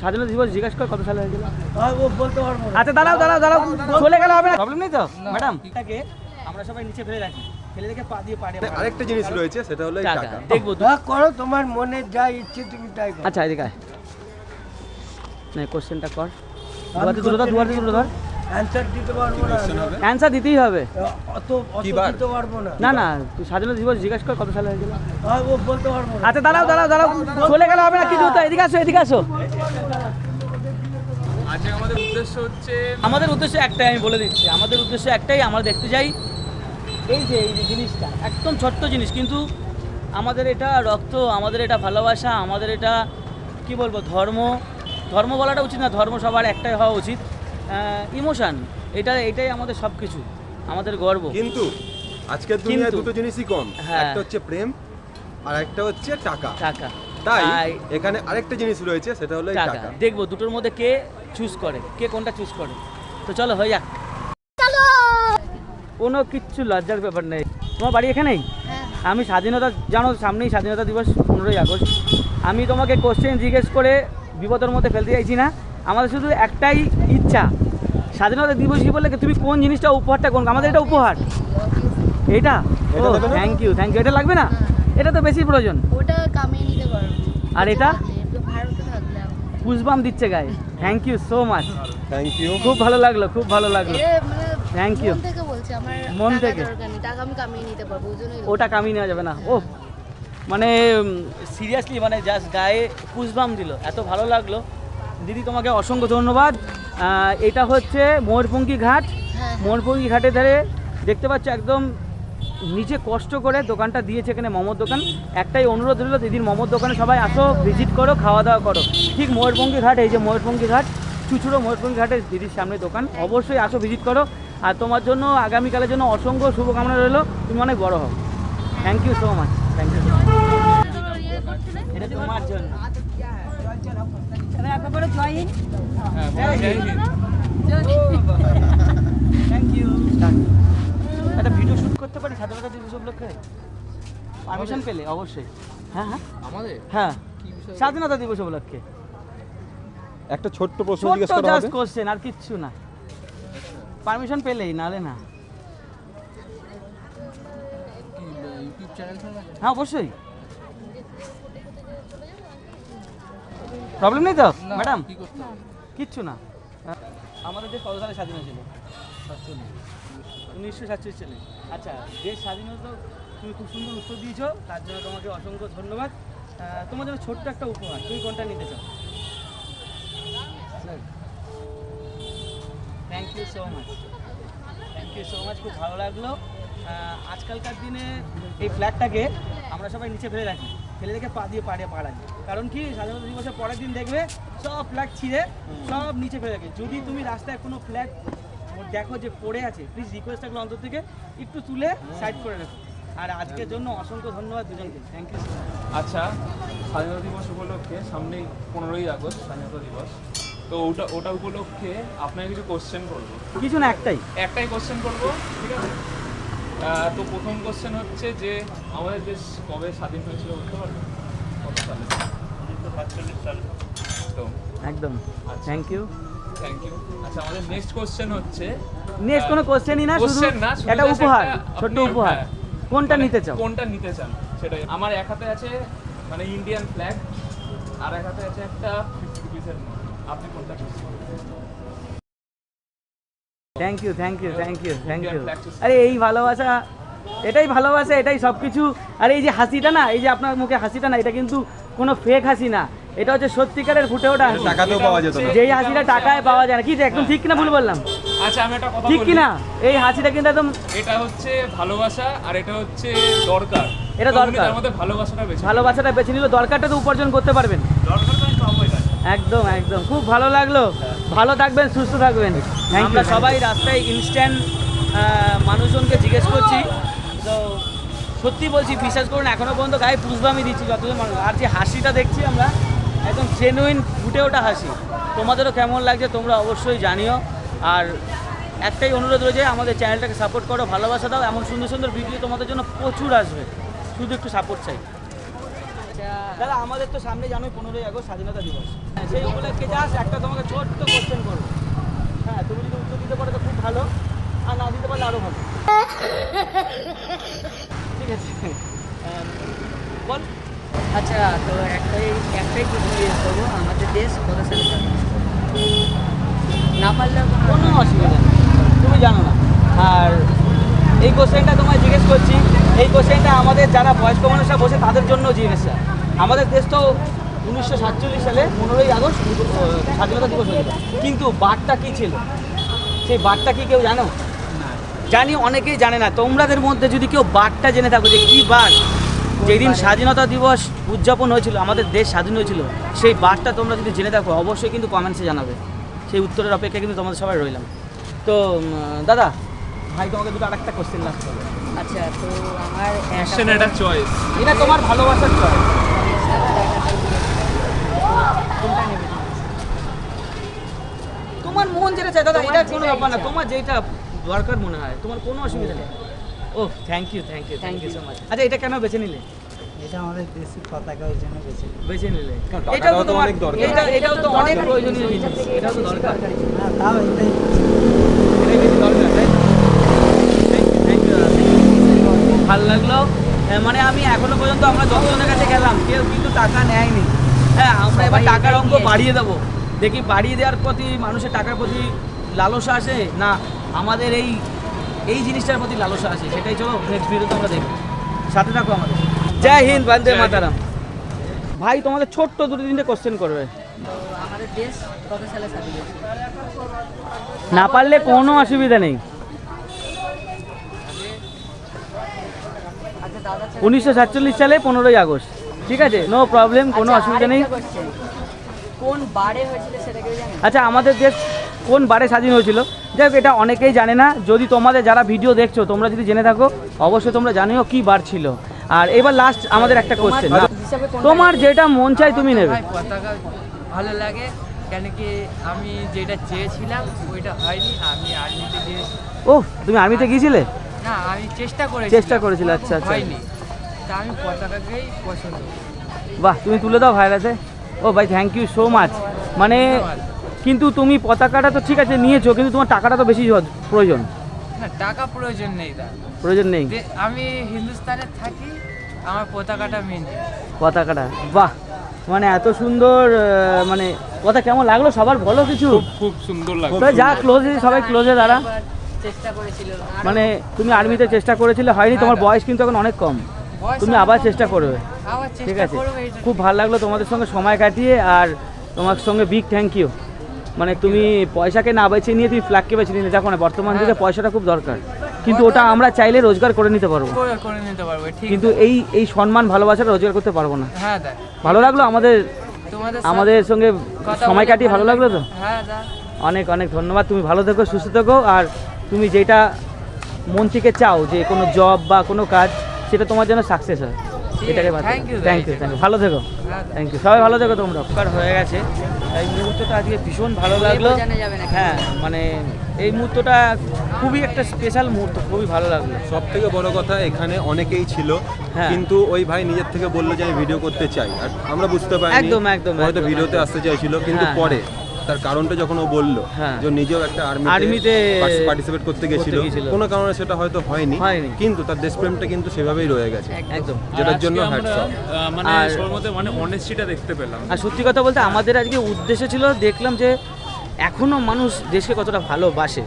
স্বাধীনতা দিবস জিজ্ঞাসা কর কত সালে হয়েছিল? আচ্ছা দাঁড়াও দাঁড়াও দাঁড়াও চলে গেলে হবে না। প্রবলেম নেই তো? ম্যাডাম আমরা সবাই নিচে ফেলে রাখি। ফেলে রেখে পা দিয়ে পাড়ে আরেকটা জিনিস রয়েছে সেটা হলো টাকা। দেখব। করো তোমার মনে যা ইচ্ছে তুমি তাই করো। আচ্ছা এদিকে না কোশ্চেনটা কর। দুয়ারে তুলে ধর দুয়ারে তুলে ধর। অ্যান্সার দিতে পারব না। অ্যান্সার দিতেই হবে। অত অত দিতে পারব না। না না তুই স্বাধীনতা দিবস জিজ্ঞাসা কর কত সালে হয়েছিল। ও বলতে পারব না। আচ্ছা দাঁড়াও দাঁড়াও দাঁড়াও। চলে গেলে হবে না কিছু তো এদিকে আসো এদিকে আসো। আমাদের উদ্দেশ্য হচ্ছে আমাদের উদ্দেশ্য একটাই আমি বলে দিচ্ছি। আমাদের উদ্দেশ্য একটাই আমরা দেখতে যাই এই যে এই যে জিনিসটা একদম ছোট্ট জিনিস কিন্তু আমাদের এটা রক্ত আমাদের এটা ভালোবাসা আমাদের এটা কি বলব ধর্ম। ধর্ম বলাটা উচিত না ধর্ম সবার একটাই হওয়া উচিত। ইমোশান এটা এটাই আমাদের সব কিছু আমাদের গর্ব। কিন্তু আজকের দুনিয়ায় দুটো জিনিসই কম। হ্যাঁ। একটা হচ্ছে প্রেম আর একটা হচ্ছে টাকা। টাকা। তাই এখানে আরেকটা জিনিস রয়েছে সেটা হলো টাকা। টাকা। দেখব দুটোর মধ্যে কে চুজ করে কে কোনটা চুজ করে। তো চলো হয়ে যাক। কোনো কিচ্ছু লজ্জার ব্যাপার নেই। তোমার বাড়ি এখানেই আমি স্বাধীনতা জানো সামনেই স্বাধীনতা দিবস পনেরোই আগস্ট। আমি তোমাকে কোশ্চেন জিজ্ঞেস করে বিপদের মধ্যে ফেলতে চাইছি না। আমাদের শুধু একটাই ইচ্ছা স্বাধীনতা দিবস কি বললে কি তুমি কোন জিনিসটা উপহারটা কোন আমাদের এটা উপহার। ও এটা থ্যাংক ইউ থ্যাংক ইউ এটা লাগবে না? এটা তো বেশি প্রয়োজন। ওটা কামিয়ে নিতে পারব আর এটা? একটু পুষবাম দিচ্ছে গায়ে। Thank you so much thank you খুব ভালো লাগল খুব ভালো লাগল। থ্যাংক ইউ মন থেকে বলছি আমার মন থেকে? দরকার নেই টাকা আমি কামিয়ে নিতে পারব ওই জন্যই ওটা কামিয়ে নেওয়া যাবে না। ও মানে সিরিয়াসলি মানে জাস্ট গায়ে পুষবাম দিল। এত ভালো লাগল। দিদি তোমাকে অসংখ্য ধন্যবাদ। এটা হচ্ছে ময়ূরপঙ্খী ঘাট। হ্যাঁ। ময়ূরপঙ্খী ঘাটে ধারে দেখতে পাচ্ছ একদম নিজে কষ্ট করে দোকানটা দিয়েছে এখানে মোমোর দোকান। একটাই অনুরোধ রইল দিদির মোমোর দোকানে সবাই আসো ভিজিট করো খাওয়া দাওয়া করো। ঠিক ময়ূরপঙ্খী ঘাট এই যে ময়ূরপঙ্খী ঘাট চুচুড়ো ময়ূরপঙ্খী ঘাটের দিদির সামনে দোকান। অবশ্যই আসো ভিজিট করো। আর তোমার জন্য আগামীকালের জন্য অসংখ্য শুভকামনা রইল। তুমি অনেক বড় হও। Thank you so much thank you এটা তোমার জন্য। হ্যাঁ, জয় হিন্দ। থ্যাংক ইউ একটা ভিডিও শুট করতে পারি স্বাধীনতা দিবস উপলক্ষে পারমিশন পেলে অবশ্যই। হ্যাঁ হ্যাঁ। আমাদের? হ্যাঁ। স্বাধীনতা দিবস উপলক্ষে। একটা ছোট্ট প্রশ্ন জিজ্ঞেস করা হবে। কোশ্চেন আর কিচ্ছু না। পারমিশন পেলেই নালে না। হ্যাঁ অবশ্যই। প্রবলেম নেই তো? ম্যাডাম কি করতে হবে? কিচ্ছু না। আমাদের দেশ কত সালে স্বাধীন হয়েছিল? উনিশশো সাতচল্লিশ সালে। আচ্ছা দেশ স্বাধীন হতো তুমি খুব সুন্দর উত্তর দিয়েছ তার জন্য তোমাকে অসংখ্য ধন্যবাদ। তোমার জন্য ছোট্ট একটা উপহার তুমি কোনটা নিতে চাও? Thank you so much thank you so much খুব ভালো লাগল। আজকালকার দিনে এই ফ্ল্যাগটাকে আমরা সবাই নিচে ফেলে রাখি। রেখে পা দিয়ে পাড়ে পাড়াই কারণ কি স্বাধীনতা দিবসের পরের দিন দেখবে সব ফ্ল্যাগ ছিঁড়ে সব নিচে ফেলে রাখে যদি তুমি রাস্তায় কোনো ফ্ল্যাগ দেখো যে পড়ে আছে প্লিজ রিকোয়েস্ট থাকল অন্তর থেকে একটু তুলে সাইড করে রাখো। আর আজকের জন্য অসংখ্য ধন্যবাদ দুজনকে। থ্যাংক ইউ আচ্ছা স্বাধীনতা দিবস উপলক্ষে সামনেই পনেরোই আগস্ট স্বাধীনতা দিবস। তো ওটা ওটা উপলক্ষে আপনাকে কিছু কোশ্চেন করব। কিছু না একটাই। একটাই কোশ্চেন করব ঠিক আছে? তো প্রথম কোশ্চেন হচ্ছে যে আমাদের দেশ কবে স্বাধীন হয়েছিল বলতে পারবেন? কত সালে? তো একদম। থ্যাংক ইউ থ্যাংক ইউ আচ্ছা আমাদের নেক্সট কোশ্চেন হচ্ছে নেক্সট কোনো কোশ্চেনই না শুধু just উপহার আপনি- উপহার। হ্যাঁ। কোনটা মানে নিতে চাও? কোনটা নিতে চান? সেটাই। আমার এক হাতে আছে মানে ইন্ডিয়ান ফ্ল্যাগ আর এক হাতে আছে একটা ফিফটি রুপিসের নোট আপনি কোনটা চুজ করবেন? Thank you thank you thank you thank you আরে এই ভালোবাসা এটাই ভালোবাসা এটাই সব কিছু আর এই যে হাসিটা না এই যে আপনার মুখে হাসিটা না এটা কিন্তু কোনো ফেক হাসি না। এটা হচ্ছে সত্যিকারের ফুটে ওঠা হাসি। টাকাতেও পাওয়া যেত যেই হাসিটা টাকায় পাওয়া যায় না। কি যে একদম ঠিক কিনা ভুল বললাম? আচ্ছা আমি একটা কথা ঠিক কিনা? এই হাসিটা কিন্তু একদম এটা হচ্ছে ভালোবাসা আর এটা হচ্ছে দরকার। এটা দরকার। ভালোবাসাটা বেশি ভালোবাসাটা বেছে নিল দরকারটা তো উপার্জন করতে পারবেন। দরকার একদম একদম। খুব ভালো লাগল। ভালো থাকবেন সুস্থ থাকবেন। আমরা সবাই রাস্তায় ইনস্ট্যান্ট মানুষজনকে জিজ্ঞেস করছি। তো সত্যি বলছি বিশ্বাস করুন এখনও পর্যন্ত গায়ে পুষবামি দিচ্ছি যতজন মানুষ। আর যে হাসিটা দেখছি আমরা একদম জেনুইন ফুটে ওঠা হাসি। তোমাদেরও কেমন লাগছে তোমরা অবশ্যই জানিও। আর একটাই অনুরোধ রয়েছে আমাদের চ্যানেলটাকে সাপোর্ট করো ভালোবাসা দাও। এমন সুন্দর সুন্দর ভিডিও তোমাদের জন্য প্রচুর আসবে। শুধু একটু সাপোর্ট চাই। দাদা আমাদের তো সামনে জানোই পনেরোই আগস্ট স্বাধীনতা দিবস। হ্যাঁ, সেই উপলক্ষে জাস্ট একটা তোমাকে ছোট্ট কোশ্চেন করব। হ্যাঁ তুমি যদি উত্তর দিতে পারো তো খুব ভালো আর না দিতে পারলে আরও ভালো। ঠিক আছে। বল। আচ্ছা তো একটাই একটাই প্রশ্ন জিজ্ঞেস করব আমাদের দেশ কত সালে না পারলেও কোনো কোনো অসুবিধা নেই। তুমি জানো না। আর এই কোশ্চেনটা তোমায় জিজ্ঞেস করছি এই কোশ্চেনটা আমাদের যারা বয়স্ক মানুষরা বসে তাদের জন্য জিজ্ঞাসা আমাদের দেশ তো উনিশশো সাতচল্লিশ সালে পনেরোই আগস্ট স্বাধীনতা দিবস হয়েছিল কিন্তু বারটা কী ছিল? সেই বারটা কি কেউ জানো? জানি অনেকেই জানে না। তোমরাদের মধ্যে যদি কেউ বারটা জেনে থাকো যে কী বার যেদিন স্বাধীনতা দিবস উদযাপন হয়েছিল, আমাদের দেশ স্বাধীন হয়েছিল, সেই বারটা তোমরা যদি জেনে থাকো, অবশ্যই কিন্তু কমেন্টসে জানাবে। সেই উত্তরের অপেক্ষা কিন্তু তোমাদের সবাই রইলাম। তো দাদা ভাই তোমাকে দুটো আরেকটা কোশ্চেন লাস্ট করবে আচ্ছা তো আমার একটা কোশ্চেন এটা চয়েস এটা তোমার ভালোবাসার চয় কোনটা নেবে? তুমি? তোমার মন যেটা চায় দাদা এটা কোনো ব্যাপার না তোমার যেটা দরকার মনে হয় তোমার কোনো অসুবিধা নেই। ও thank you thank you thank you so much আচ্ছা এটা কেন বেছে নিলে? এটা আমাদের দেশের পতাকা ওই জন্য বেশি বেছে নিলে। এটাও তো তো তোমার অনেক দরকার। এটা এটাও তো অনেক প্রয়োজনীয় জিনিস। এটাও তো দরকার। হ্যাঁ তাও এটাই। এটাই বেশি দরকার তাই থ্যাংক ইউ থ্যাংক ইউ ভালো লাগল। মানে আমি এখনও পর্যন্ত আমরা দশজনের কাছে গেলাম কেউ কিন্তু টাকা নেয়নি। হ্যাঁ আমরা এবার টাকার অঙ্ক বাড়িয়ে দেবো। দেখি বাড়িয়ে দেওয়ার প্রতি মানুষের টাকার প্রতি লালসা আসে না আমাদের এই এই জিনিসটার প্রতি লালসা আসে? সেটাই চলো নেক্সট ভিডিওতে আমরা দেখব। সাথে থাকো আমাদের। জয় হিন্দ বন্দে মাতারাম। ভাই তোমাদের ছোট্ট দুটো তিনটে কোশ্চেন করবে। না পারলে কোনো অসুবিধা নেই আচ্ছা দাদা ছেলে- উনিশশো সাতচল্লিশ সালে পনেরোই আগস্ট। ঠিক আছে? নো প্রবলেম কোনো আচ্ছা, অসুবিধা নেই। কোন বারে হয়েছিল সেটা আচ্ছা আমাদের দেশ কোন বারে স্বাধীন হয়েছিল? যাই এটা অনেকেই জানে না। যদি তোমাদের যারা ভিডিও দেখছ তোমরা যদি জেনে থাকো অবশ্যই তোমরা জানিও কি বার ছিল। আর এবার লাস্ট আমাদের একটা কোশ্চেন তোমার যেটা মন চাই তুমি নেবে। পতাকা ভালো লাগে কেন কি আমি যেটা চেয়েছিলাম ওইটা হয়নি আমি আর্মিতে গিয়ে ও তুমি আর্মিতে গিয়েছিলে? না আমি চেষ্টা করেছি চেষ্টা করেছিলে, আচ্ছা, আচ্ছা। হয়নি। তা আমি পতাকাকেই পছন্দ বাহ তুমি তুলে দাও ভাইরাতে ও ভাই থ্যাংক ইউ সো মাচ মানে কিন্তু তুমি পতাকাটা তো ঠিক আছে নিয়েছো কিন্তু তোমার টাকাটা তো বেশি প্রয়োজন। না টাকা প্রয়োজন নেই দা প্রয়োজন নেই। আমি হিন্দুস্তানে থাকি আমার পতাকাটা মেন পতাকাটা বাহ। মানে এত সুন্দর মানে কথা কেমন লাগল? সবার বলো কিছু। খুব সুন্দর লাগল। যা ক্লোজে সবাই ক্লোজে দাঁড়া। চেষ্টা করেছিল। মানে তুমি আর্মিতে চেষ্টা করেছিলে হয়নি তোমার বয়স কিন্তু এখন অনেক কম। তুমি আবার চেষ্টা করবে। ঠিক আছে। খুব ভালো লাগল তোমাদের সঙ্গে সময় কাটিয়ে আর তোমার সঙ্গে বিগ থ্যাংক ইউ মানে তুমি পয়সাকে না বেছে নিয়ে তুমি ফ্ল্যাগকে বেছে নিলে দেখো না বর্তমান যুগে পয়সাটা খুব দরকার। কিন্তু ওটা আমরা চাইলে রোজগার করে নিতে পারব। করে- করে নিতে পারব কিন্তু এই এই সম্মান ভালোবাসাটা রোজগার করতে পারব না। হ্যাঁ ভালো লাগল আমাদের আমাদের সঙ্গে সময় কাটিয়ে ভালো লাগল তো? হ্যাঁ অনেক অনেক ধন্যবাদ। তুমি ভালো থেকো সুস্থ থেকো আর তুমি যেটা মন থেকে চাও যে কোনো জব বা কোনো কাজ সেটা তোমার জন্য সাকসেস হয়। এটাকে thank you, thank you thank you ভালো থেকো। হ্যাঁ থ্যাংক ইউ সবাই ভালো থেকো তোমরা। উপকার হয়ে গেছে। এই মুহূর্তটা আজকে ভীষণ ভালো লাগল। বোঝানো যাবে না হ্যাঁ মানে এই মুহূর্তটা খুবই একটা স্পেশাল মুহূর্ত খুবই ভালো লাগল। সব থেকে বড় কথা এখানে অনেকেই ছিল। হ্যাঁ। কিন্তু ওই ভাই নিজের থেকে বলল যে আমি ভিডিও করতে চাই। আর আমরা বুঝতে পারিনি। একদম, একদম, হয়তো ভিডিওতে আসতে চাইছিল কিন্তু হ্যাঁ, পরে। তার কারণটা যখন ও বলল হ্যাঁ। যে নিজেও একটা আর্মিতে পার্টিসিপেট করতে গেছিল। কোনো কারণে সেটা হয়তো হয়নি। কিন্তু তার দেশপ্রেমটা কিন্তু সেভাবেই রয়ে গেছে একদম যেটার জন্য হ্যাটস অফ মানে মানে অনেস্টিটা দেখতে পেলাম আর সত্যি কথা বলতে আমাদের আজকে উদ্দেশ্য ছিল দেখলাম যে এখনও মানুষ দেশকে কতটা ভালোবাসে